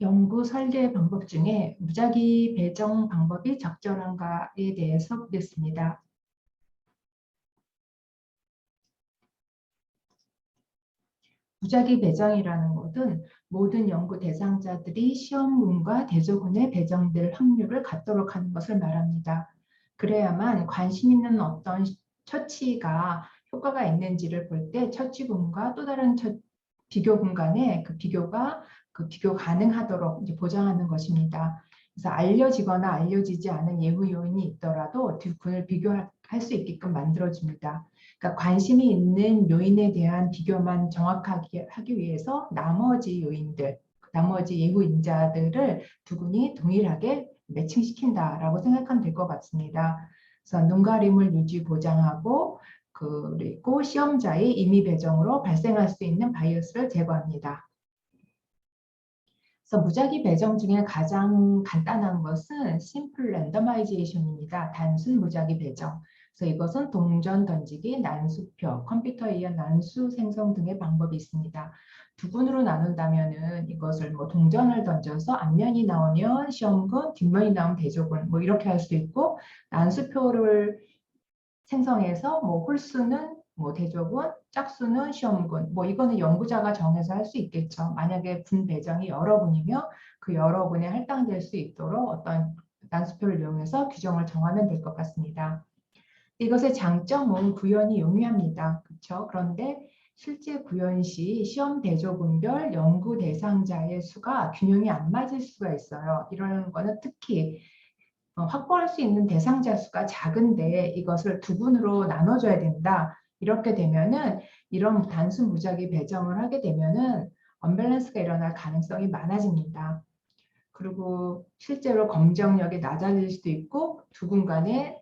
연구 설계 방법 중에 무작위 배정 방법이 적절한가에 대해서 보겠습니다. 무작위 배정이라는 것은 모든 연구 대상자들이 시험군과 대조군에 배정될 확률을 갖도록 하는 것을 말합니다. 그래야만 관심 있는 어떤 처치가 효과가 있는지를 볼 때 처치군과 또 다른 처, 비교군 간의 그 비교가 그 비교 가능하도록 이제 보장하는 것입니다. 그래서 알려지거나 알려지지 않은 예후 요인이 있더라도 두 군을 비교할 수 있게끔 만들어줍니다. 그러니까 관심이 있는 요인에 대한 비교만 정확하게 하기 위해서 나머지 요인들, 나머지 예후 인자들을 두 군이 동일하게 매칭시킨다라고 생각하면 될 것 같습니다. 그래서 눈가림을 유지 보장하고 그리고 시험자의 임의 배정으로 발생할 수 있는 바이어스를 제거합니다. 그래서 무작위 배정 중에 가장 간단한 것은 심플 랜더마이제이션입니다. 단순 무작위 배정. 그래서 이것은 동전 던지기, 난수표, 컴퓨터에 의한 난수 생성 등의 방법이 있습니다. 두 군으로 나눈다면은 이것을 뭐 동전을 던져서 앞면이 나오면 시험군, 뒷면이 나오면 대조군 뭐 이렇게 할수 있고 난수표를 생성해서 뭐 홀수는 뭐 대조군, 짝수는 시험군, 뭐 이거는 연구자가 정해서 할 수 있겠죠. 만약에 군 배정이 여러 군이며 그 여러 군에 할당될 수 있도록 어떤 난수표를 이용해서 규정을 정하면 될 것 같습니다. 이것의 장점은 구현이 용이합니다. 그렇죠? 그런데 실제 구현 시 시험 대조군별 연구 대상자의 수가 균형이 안 맞을 수가 있어요. 이런 거는 특히 어, 확보할 수 있는 대상자 수가 작은데 이것을 두 군으로 나눠줘야 된다. 이렇게 되면은 이런 단순 무작위 배정을 하게 되면은 언밸런스가 일어날 가능성이 많아집니다. 그리고 실제로 검정력이 낮아질 수도 있고 두 군 간의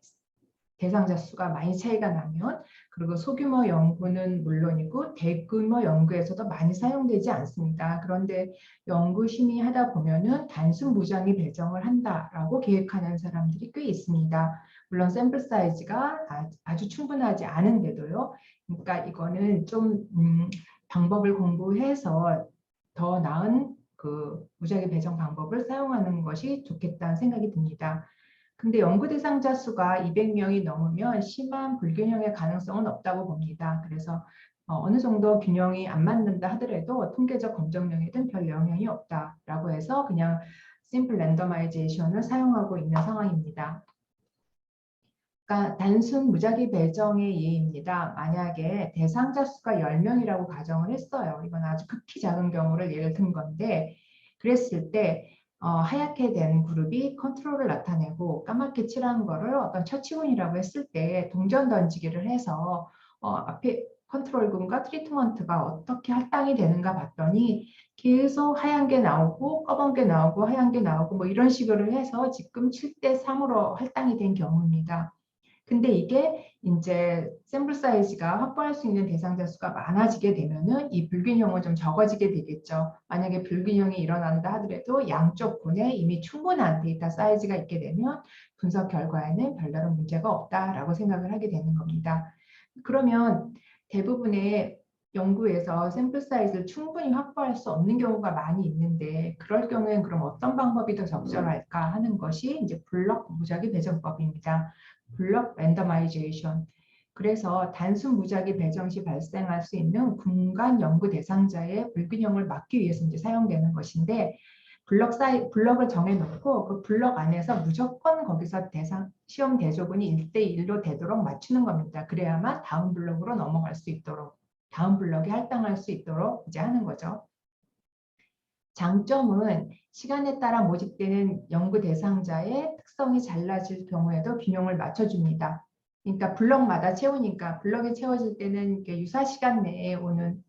대상자 수가 많이 차이가 나면 그리고 소규모 연구는 물론이고 대규모 연구에서도 많이 사용되지 않습니다. 그런데 연구 심의하다 보면은 단순 무장이 배정을 한다라고 계획하는 사람들이 꽤 있습니다. 물론 샘플 사이즈가 아주 충분하지 않은데도요. 그러니까 이거는 좀 음, 방법을 공부해서 더 나은 그 무작위 배정 방법을 사용하는 것이 좋겠다는 생각이 듭니다. 근데 연구 대상자 수가 200명이 넘으면 심한 불균형의 가능성은 없다고 봅니다. 그래서 어, 어느 정도 균형이 안 맞는다 하더라도 통계적 검정령에는 별 영향이 없다라고 해서 그냥 심플 랜더마이제이션을 사용하고 있는 상황입니다. 그러니까 단순 무작위 배정의 예입니다. 만약에 대상자 수가 10명이라고 가정을 했어요. 이건 아주 극히 작은 경우를 예를 든 건데 그랬을 때 어, 하얗게 된 그룹이 컨트롤을 나타내고 까맣게 칠한 거를 어떤 처치군이라고 했을 때 동전 던지기를 해서 어, 앞에 컨트롤군과 트리트먼트가 어떻게 할당이 되는가 봤더니 계속 하얀 게 나오고 검은 게 나오고 하얀 게 나오고 뭐 이런 식으로 해서 지금 7대 3으로 할당이 된 경우입니다. 근데 이게 이제 샘플 사이즈가 확보할 수 있는 대상자 수가 많아지게 되면은 이 불균형은 좀 적어지게 되겠죠. 만약에 불균형이 일어난다 하더라도 양쪽 군에 이미 충분한 데이터 사이즈가 있게 되면 분석 결과에는 별다른 문제가 없다라고 생각을 하게 되는 겁니다. 그러면 대부분의 연구에서 샘플 사이즈를 충분히 확보할 수 없는 경우가 많이 있는데 그럴 경우엔 그럼 어떤 방법이 더 적절할까 하는 것이 이제 블럭 무작위 배정법입니다. 블럭 랜더마이제이션. 그래서 단순 무작위 배정 시 발생할 수 있는 군간 연구 대상자의 불균형을 막기 위해서 이제 사용되는 것인데 블럭 사이 블럭을 정해놓고 그 블럭 안에서 무조건 거기서 대상 시험 대조군이 1대1로 되도록 맞추는 겁니다. 그래야만 다음 블럭으로 넘어갈 수 있도록 다음 블럭에 할당할 수 있도록 이제 하는 거죠. 장점은 시간에 따라 모집되는 연구 대상자의 특성이 달라질 경우에도 균형을 맞춰줍니다. 그러니까 블럭마다 채우니까 블럭이 채워질 때는 유사 시간 내에 오는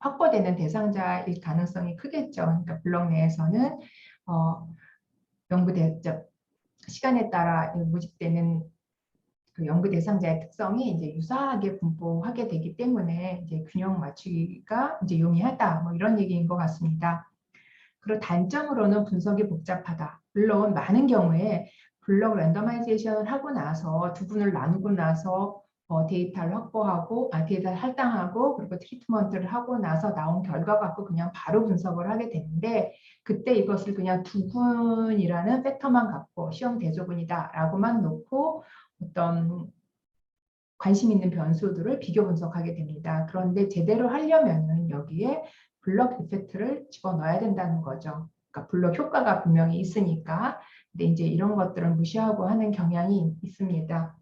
확보되는 대상자일 가능성이 크겠죠. 그러니까 블럭 내에서는 어, 연구 대 시간에 따라 모집되는 그 연구 대상자의 특성이 이제 유사하게 분포하게 되기 때문에 이제 균형 맞추기가 이제 용이하다 뭐 이런 얘기인 것 같습니다. 그리고 단점으로는 분석이 복잡하다. 물론 많은 경우에 블록 랜더마이제이션을 하고 나서 두 분을 나누고 나서 어, 데이터를 확보하고 아, 데이터를 할당하고 그리고 트리트먼트를 하고 나서 나온 결과 갖고 그냥 바로 분석을 하게 되는데 그때 이것을 그냥 두군이라는 팩터만 갖고 시험 대조군이다 라고만 놓고 어떤 관심 있는 변수들을 비교 분석하게 됩니다. 그런데 제대로 하려면은 여기에 블럭 이펙트를 집어넣어야 된다는 거죠. 그러니까 블럭 효과가 분명히 있으니까. 근데 이제 이런 것들을 무시하고 하는 경향이 있습니다.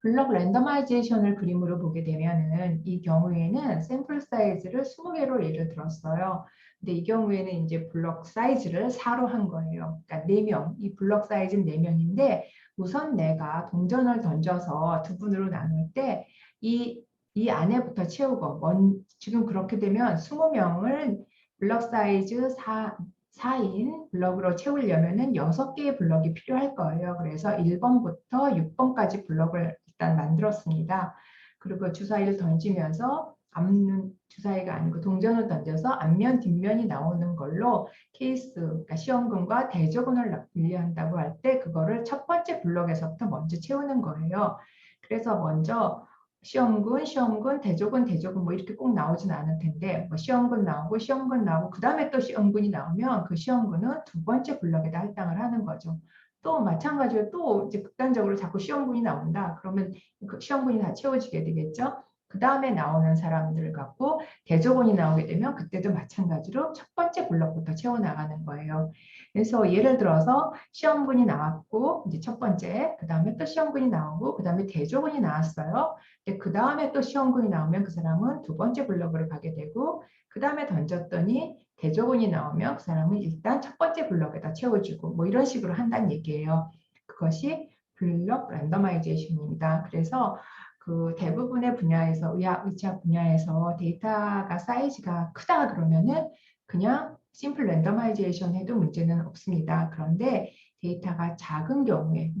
블럭 랜더마이제이션을 그림으로 보게 되면은 이 경우에는 샘플 사이즈를 20개로 예를 들었어요. 근데 이 경우에는 이제 블럭 사이즈를 4로 한 거예요. 그러니까 4명, 이 블럭 사이즈는 4명인데 우선 내가 동전을 던져서 두 분으로 나눌 때 이 이 안에부터 채우고 먼, 지금 그렇게 되면 20명을 블럭 사이즈 4, 4인 블럭으로 채우려면 은 6개의 블럭이 필요할 거예요. 그래서 1번부터 6번까지 블럭을 일단 만들었습니다. 그리고 주사위를 던지면서 앞면 주사위가 아니고 동전을 던져서 앞면 뒷면이 나오는 걸로 케이스 그러니까 시험군과 대조군을 분리한다고 할 때 그거를 첫 번째 블럭에서부터 먼저 채우는 거예요. 그래서 먼저 시험군, 시험군, 대조군, 대조군 뭐 이렇게 꼭 나오진 않을 텐데 뭐 시험군 나오고 시험군 나오고 그 다음에 또 시험군이 나오면 그 시험군은 두 번째 블럭에다 할당을 하는 거죠. 또 마찬가지로 또 이제 극단적으로 자꾸 시험군이 나온다. 그러면 그 시험군이 다 채워지게 되겠죠. 그 다음에 나오는 사람들을 갖고 대조군이 나오게 되면 그때도 마찬가지로 첫 번째 블럭부터 채워나가는 거예요. 그래서 예를 들어서 시험군이 나왔고 이제 첫 번째 그 다음에 또 시험군이 나오고 그 다음에 대조군이 나왔어요. 그 다음에 또 시험군이 나오면 그 사람은 두 번째 블럭으로 가게 되고 그 다음에 던졌더니 대조군이 나오면 그 사람은 일단 첫 번째 블럭에다 채워주고 뭐 이런 식으로 한다는 얘기예요. 그것이 블럭 랜더마이제이션입니다. 그래서 그 대부분의 분야에서 의학 의학 분야에서 데이터가 사이즈가 크다 그러면은 그냥 심플 랜더마이제이션 해도 문제는 없습니다. 그런데 데이터가 작은 경우에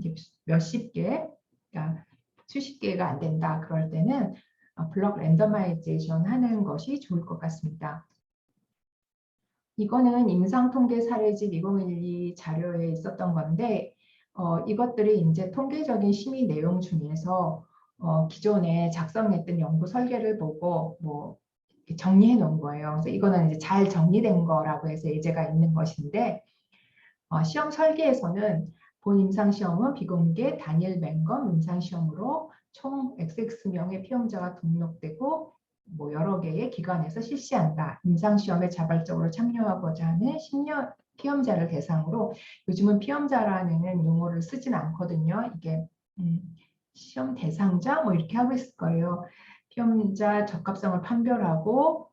몇십 개, 그러니까 수십 개가 안 된다 그럴 때는 어, 블럭 랜더마이제이션 하는 것이 좋을 것 같습니다. 이거는 임상통계 사례집 2012 자료에 있었던 건데 어, 이것들이 이제 통계적인 심의 내용 중에서 어, 기존에 작성했던 연구 설계를 보고 뭐 정리해 놓은 거예요. 그래서 이거는 이제 잘 정리된 거라고 해서 예제가 있는 것인데 어, 시험 설계에서는 본 임상시험은 비공개 단일 맹검 임상시험으로 총 XX명의 피험자가 등록되고 뭐 여러 개의 기관에서 실시한다. 임상시험에 자발적으로 참여하고자 하는 10년 피험자를 대상으로 요즘은 피험자라는 용어를 쓰진 않거든요. 이게 음, 시험 대상자 뭐 이렇게 하고 있을 거예요. 피험자 적합성을 판별하고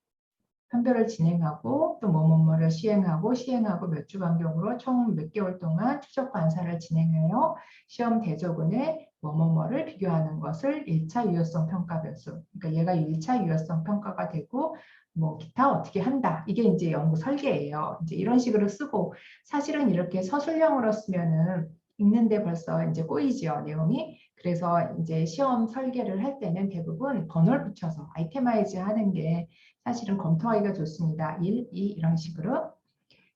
판별을 진행하고 또 뭐뭐뭐를 시행하고 시행하고 몇 주 간격으로 총 몇 개월 동안 추적 관사를 진행하여 시험 대조군의 뭐뭐뭐를 비교하는 것을 1차 유효성 평가 변수. 그러니까 얘가 1차 유효성 평가가 되고 뭐 기타 어떻게 한다. 이게 이제 연구 설계예요. 이제 이런 식으로 쓰고 사실은 이렇게 서술형으로 쓰면은 읽는데 벌써 이제 꼬이지요 내용이. 그래서 이제 시험 설계를 할 때는 대부분 번호를 붙여서 아이테마이즈 하는 게 사실은 검토하기가 좋습니다. 1, 2 이런 식으로.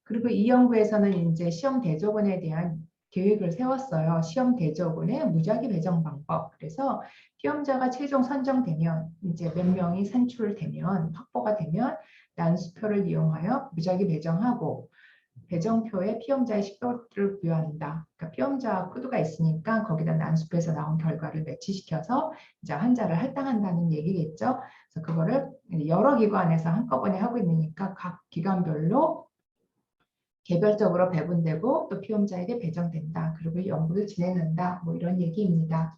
그리고 이 연구에서는 이제 시험 대조군에 대한 계획을 세웠어요. 시험 대조군의 무작위 배정 방법. 그래서 시험자가 최종 선정되면 이제 몇 명이 산출되면 확보가 되면 난수표를 이용하여 무작위 배정하고 배정표에 피험자의 식도를 부여한다. 그러니까 피험자 코드가 있으니까 거기다 난수표에서 나온 결과를 매치시켜서 이제 환자를 할당한다는 얘기겠죠. 그래서 그거를 여러 기관에서 한꺼번에 하고 있으니까 각 기관별로 개별적으로 배분되고 또 피험자에게 배정된다. 그리고 연구를 진행한다. 뭐 이런 얘기입니다.